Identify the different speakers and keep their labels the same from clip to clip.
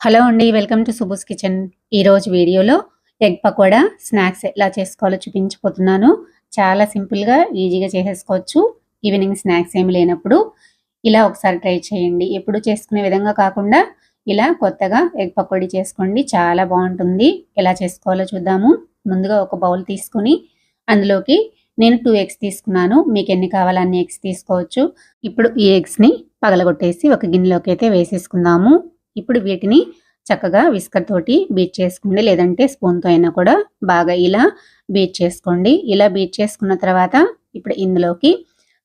Speaker 1: Hello అండి welcome to సుబుస్ kitchen. ఈరోజు వీడియోలో ఎగ్ పకోడా స్నాక్స్ ఎలా చేసుకోవాలో చూపించబోతున్నాను. చాలా సింపుల్గా ఈజీగా చేసేసుకోవచ్చు. ఈవినింగ్ స్నాక్స్ ఏమి లేనప్పుడు ఇలా ఒకసారి ట్రై చేయండి. ఎప్పుడు చేసుకునే విధంగా కాకుండా ఇలా కొత్తగా ఎగ్ పకోడీ చేసుకోండి. చాలా బాగుంటుంది. ఎలా చేసుకోవాలో చూద్దాము. ముందుగా ఒక బౌల్ తీసుకుని అందులోకి నేను టూ ఎగ్స్ తీసుకున్నాను. మీకు ఎన్ని కావాలో అన్ని ఎగ్స్ తీసుకోవచ్చు. ఇప్పుడు ఈ ఎగ్స్ని పగలగొట్టేసి ఒక గిన్నెలోకి అయితే వేసేసుకుందాము. ఇప్పుడు వీటిని చక్కగా విస్కర్ తోటి బీట్ చేసుకోండి. లేదంటే స్పూన్తో అయినా కూడా బాగా ఇలా బీట్ చేసుకోండి. ఇలా బీట్ చేసుకున్న తర్వాత ఇప్పుడు ఇందులోకి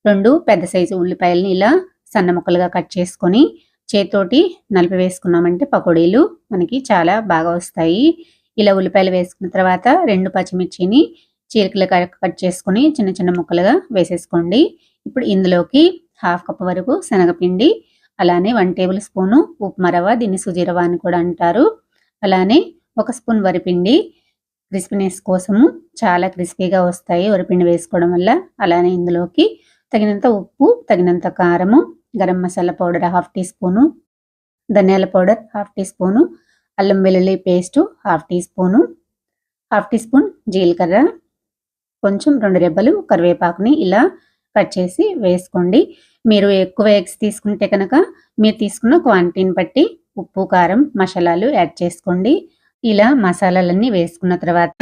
Speaker 1: రెండు పెద్ద సైజు ఉల్లిపాయలని ఇలా సన్న ముక్కలుగా కట్ చేసుకొని చేతితోటి నలిపి వేసుకున్నామంటే పకోడీలు మనకి చాలా బాగా వస్తాయి. ఇలా ఉల్లిపాయలు వేసుకున్న తర్వాత రెండు పచ్చిమిర్చిని చీరికలు కట్ చేసుకొని చిన్న చిన్న ముక్కలుగా వేసేసుకోండి. ఇప్పుడు ఇందులోకి హాఫ్ కప్ వరకు శనగపిండి అలానే వన్ టేబుల్ స్పూను ఉప్మా రవ్వ దీన్ని సుజీరవ అని కూడా అంటారు. అలానే ఒక స్పూన్ వరిపిండి క్రిస్పీనెస్ కోసము చాలా క్రిస్పీగా వస్తాయి వరిపిండి వేసుకోవడం వల్ల. అలానే ఇందులోకి తగినంత ఉప్పు తగినంత కారము garam masala powder half teaspoon ధనియాల పౌడర్ హాఫ్ టీ స్పూను అల్లం వెల్లుల్లి paste half teaspoon half teaspoon జీలకర్ర కొంచెం రెండు రెబ్బలు కరివేపాకుని ఇలా కట్ చేసి వేసుకోండి. మీరు ఎక్కువ ఎగ్స్ తీసుకుంటే కనుక మీరు తీసుకున్న క్వాంటిటీని బట్టి ఉప్పు కారం మసాలాలు యాడ్ చేసుకోండి. ఇలా మసాలాలన్నీ వేసుకున్న తర్వాత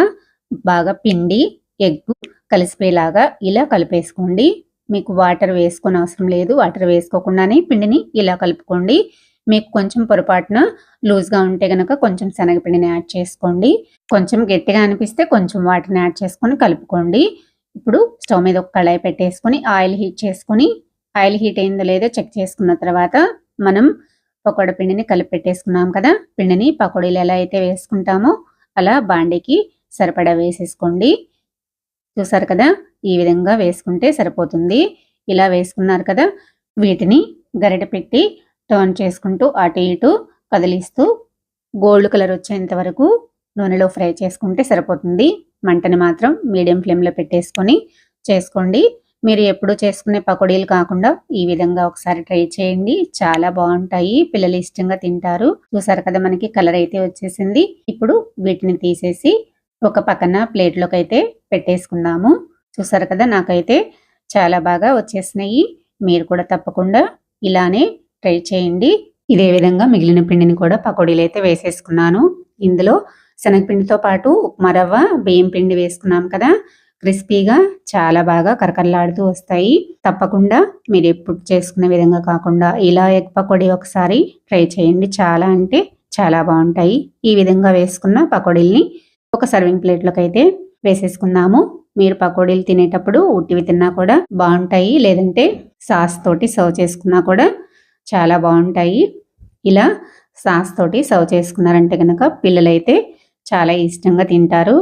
Speaker 1: బాగా పిండి ఎగ్ కలిసిపోయేలాగా ఇలా కలిపేసుకోండి. మీకు వాటర్ వేసుకొని అవసరం లేదు. వాటర్ వేసుకోకుండానే పిండిని ఇలా కలుపుకోండి. మీకు కొంచెం పొరపాటున లూజ్గా ఉంటే కనుక కొంచెం శనగపిండిని యాడ్ చేసుకోండి. కొంచెం గట్టిగా అనిపిస్తే కొంచెం వాటిని యాడ్ చేసుకొని కలుపుకోండి. ఇప్పుడు స్టవ్ మీద ఒక కళాయి పెట్టేసుకొని ఆయిల్ హీట్ చేసుకొని ఆయిల్ హీట్ అయిందో లేదో చెక్ చేసుకున్న తర్వాత మనం పకోడ పిండిని కలిపి పెట్టేసుకున్నాం కదా? పిండిని పకోడీలు ఎలా అయితే వేసుకుంటామో అలా బాండీకి సరిపడా వేసేసుకోండి. చూసారు కదా? ఈ విధంగా వేసుకుంటే సరిపోతుంది. ఇలా వేసుకున్నారు కదా? వీటిని గరిట పెట్టి టర్న్ చేసుకుంటూ అటు ఇటు కదిలిస్తూ గోల్డ్ కలర్ వచ్చేంత వరకు నూనెలో ఫ్రై చేసుకుంటే సరిపోతుంది. మంటని మాత్రం మీడియం ఫ్లేమ్లో పెట్టేసుకొని చేసుకోండి. మీరు ఎప్పుడు చేసుకునే పకోడీలు కాకుండా ఈ విధంగా ఒకసారి ట్రై చేయండి. చాలా బాగుంటాయి. పిల్లలు ఇష్టంగా తింటారు. చూసారు కదా మనకి కలర్ అయితే వచ్చేసింది. ఇప్పుడు వీటిని తీసేసి ఒక పక్కన ప్లేట్లోకి అయితే పెట్టేసుకుందాము. చూసారు కదా నాకైతే చాలా బాగా వచ్చేసినాయి. మీరు కూడా తప్పకుండా ఇలానే ట్రై చేయండి. ఇదే విధంగా మిగిలిన పిండిని కూడా పకోడీలు అయితే వేసేసుకున్నాను. ఇందులో శనగపిండితో పాటు ఉప్మా రవ్వ బియ్యం పిండి వేసుకున్నాం కదా. క్రిస్పీగా చాలా బాగా కరకరలాడుతూ వస్తాయి. తప్పకుండా మీరు ఎప్పుడు చేసుకునే విధంగా కాకుండా ఇలా ఎగ్ పకోడీ ఒకసారి ట్రై చేయండి. చాలా అంటే చాలా బాగుంటాయి. ఈ విధంగా వేసుకున్న పకోడీల్ని ఒక సర్వింగ్ ప్లేట్లోకి అయితే వేసేసుకుందాము. మీరు పకోడీలు తినేటప్పుడు ఉట్టివి తిన్నా కూడా బాగుంటాయి. లేదంటే సాస్ తోటి సర్వ్ చేసుకున్నా కూడా చాలా బాగుంటాయి. ఇలా సాస్ తోటి సర్వ్ చేసుకున్నారంటే కనుక పిల్లలైతే చాలా ఇష్టంగా తింటారు.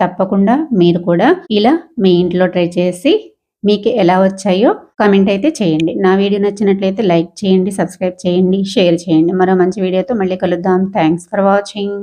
Speaker 1: తప్పకుండా మీరు కూడా ఇలా మీ ఇంట్లో ట్రై చేసి మీకు ఎలా వచ్చాయో కమెంట్ అయితే చేయండి. నా వీడియో నచ్చినట్లయితే లైక్ చేయండి సబ్స్క్రైబ్ చేయండి షేర్ చేయండి. మరో మంచి వీడియోతో మళ్ళీ కలుద్దాం. Thanks for watching